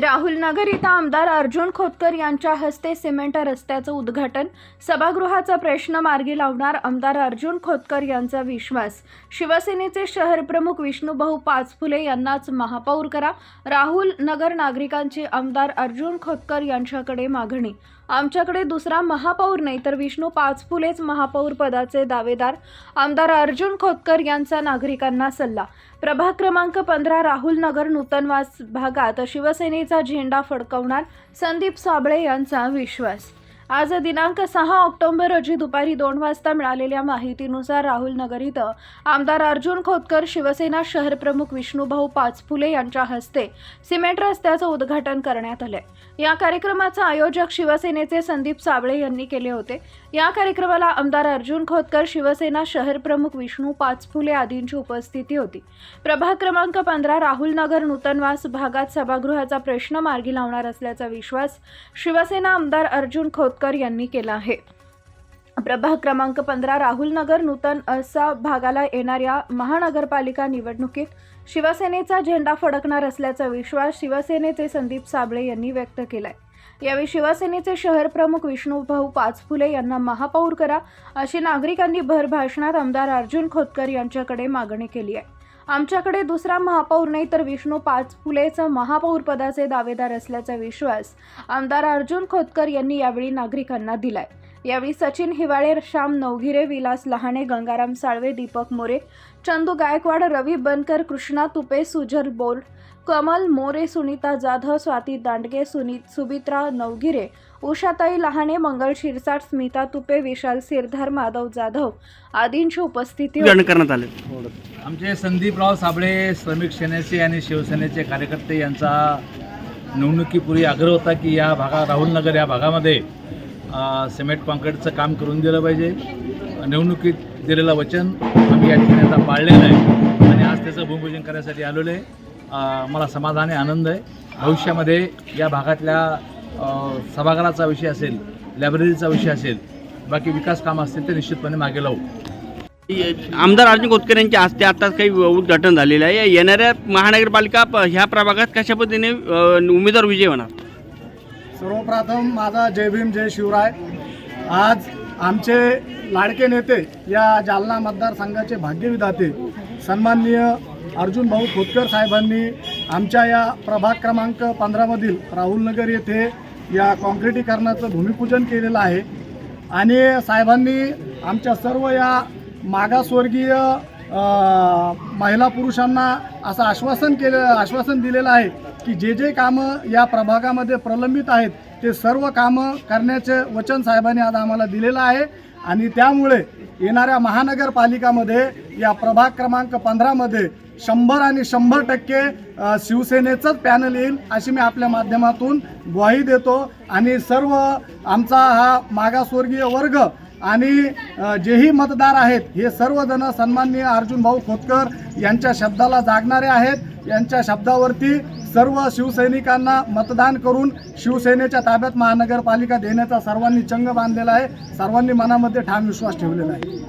राहुल नगर इथं आमदार अर्जुन खोतकर यांच्या हस्ते सिमेंट रस्त्याचं उद्घाटन. सभागृहाचा प्रश्न मार्गी लावणार आमदार अर्जुन खोतकर यांचा विश्वास. शिवसेनेचे शहरप्रमुख विष्णूभाऊ पाचफुले यांनाच महापौर करा. राहुल नगर नागरिकांची आमदार अर्जुन खोतकर यांच्याकडे मागणी. आमच्याकडे दुसरा महापौर नाही तर विष्णू पाचफुलेच महापौर पदाचे दावेदार आमदार अर्जुन खोतकर यांचा नागरिकांना सल्ला. प्रभाग क्रमांक पंधरा राहुल नगर नूतनवास भागात शिवसेनेचा झेंडा फडकवणार संदीप साबळे यांचा विश्वास. आज दिनांक सहा ऑक्टोबर रोजी दुपारी दोन वाजता मिळालेल्या माहितीनुसार राहुल नगर इथं आमदार अर्जुन खोतकर शिवसेना शहर प्रमुख विष्णूभाऊ पाचफुले यांच्या हस्ते सिमेंट रस्त्याचं उद्घाटन करण्यात आलंय. या कार्यक्रमाचं आयोजक शिवसेनेचे संदीप साबळे यांनी केले होते. या कार्यक्रमाला आमदार अर्जुन खोतकर शिवसेना शहर प्रमुख विष्णू पाचफुले आदींची उपस्थिती होती. प्रभाग क्रमांक पंधरा राहुल नगर नूतनवास भागात सभागृहाचा प्रश्न मार्गी लावणार असल्याचा विश्वास शिवसेना आमदार अर्जुन खोतकर यांनी केला आहे. प्रभाग क्रमांक पंधरा राहुल नगर नूतन असा भागाला येणाऱ्या महानगरपालिका निवडणुकीत शिवसेनेचा झेंडा फडकणार असल्याचा विश्वास शिवसेनेचे संदीप साबळे यांनी व्यक्त केलाय. यावेळी शिवसेनेचे शहर प्रमुख विष्णूभाऊ पाचफुले यांना महापौर करा अशी नागरिकांनी भर भाषणात आमदार अर्जुन खोतकर यांच्याकडे मागणी केली आहे. आमच्याकडे दुसरा महापौर नाही तर विष्णू पाचफुलेचं महापौर पदाचे दावेदार असल्याचा विश्वास आमदार अर्जुन खोतकर यांनी यावेळी नागरिकांना दिलाय. यावेळी सचिन हिवाळे श्याम नवघिरे विलास लहाणे गंगाराम साळवे दीपक मोरे चंदू गायकवाड रवी बनकर कृष्णा तुपे सुजर बोर्ड कमल मोरे सुनीता जाधव स्वाती दांडगे सुनीत सुबित्रा नवगिरे उषाताई लहाणे मंगल शिरसाट स्मिता तुपे विशाल सिरधार माधव जाधव आदींची उपस्थिती करण्यात आले. आमचे संदीपराव साबळे श्रमिक सेनेचे आणि शिवसेनेचे कार्यकर्ते यांचा निवडणुकीपूर्वी आग्रह होता की या भागा राहुल नगर या भागामध्ये सिमेंट कॉन्क्रीटचं काम करून दिलं पाहिजे. निवडणुकीत दिलेलं वचन आम्ही या ठिकाणी आता पाळलेलं आहे. आणि आज त्याचं भूमिपूजन करण्यासाठी आलेलो आहे. मला समाधान आहे आनंद आहे. भविष्यामध्ये या भागातल्या सभागृहाचा विषय असेल लायब्ररीचा विषय असेल बाकी विकास कामं असतील ते निश्चितपणे मागे लावू. आमदार अर्जुन खोतकर यांच्या हस्ते आताच काही उद्घाटन झालेलं आहे. येणाऱ्या महानगरपालिका ह्या प्रभागात कशा पद्धतीने उमेदवार विजय होणार? सर्वप्रथम माझा जय भीम जय शिवराय. आज आमचे लाडके नेते या जालना मतदारसंघाचे भाग्यविधाते सन्माननीय अर्जुन भाऊ खोतकर साहेबांनी आमच्या या प्रभाग क्रमांक पंधरामधील राहुलनगर येथे या कॉन्क्रिटीकरणाचं भूमिपूजन केलेलं आहे. आणि साहेबांनी आमच्या सर्व या मागासवर्गीय महिला पुरुषांना असं आश्वासन केलं आश्वासन दिलेलं आहे की जे जे कामं या प्रभागामध्ये प्रलंबित आहेत ते सर्व कामं करण्याचे वचन साहेबांनी आज आम्हाला दिलेलं आहे. आणि त्यामुळे येणाऱ्या महानगरपालिकामध्ये या प्रभाग क्रमांक पंधरामध्ये शंभर आणि शंभर टक्के शिवसेनेचंच पॅनल येईल अशी मी आपल्या माध्यमातून ग्वाही देतो. आणि सर्व आमचा हा मागासवर्गीय वर्ग आणि जेही मतदार आहेत हे सर्वजण सन्माननीय अर्जुन भाऊ खोतकर यांच्या शब्दाला जागणारे आहेत. यांच्या शब्दावरती सर्व शिवसैनिकांना मतदान करून शिवसेनेच्या ताब्यात महानगरपालिका देण्याचा सर्वांनी चंग बांधलेला आहे. सर्वांनी मनामध्ये ठाम विश्वास ठेवलेला आहे.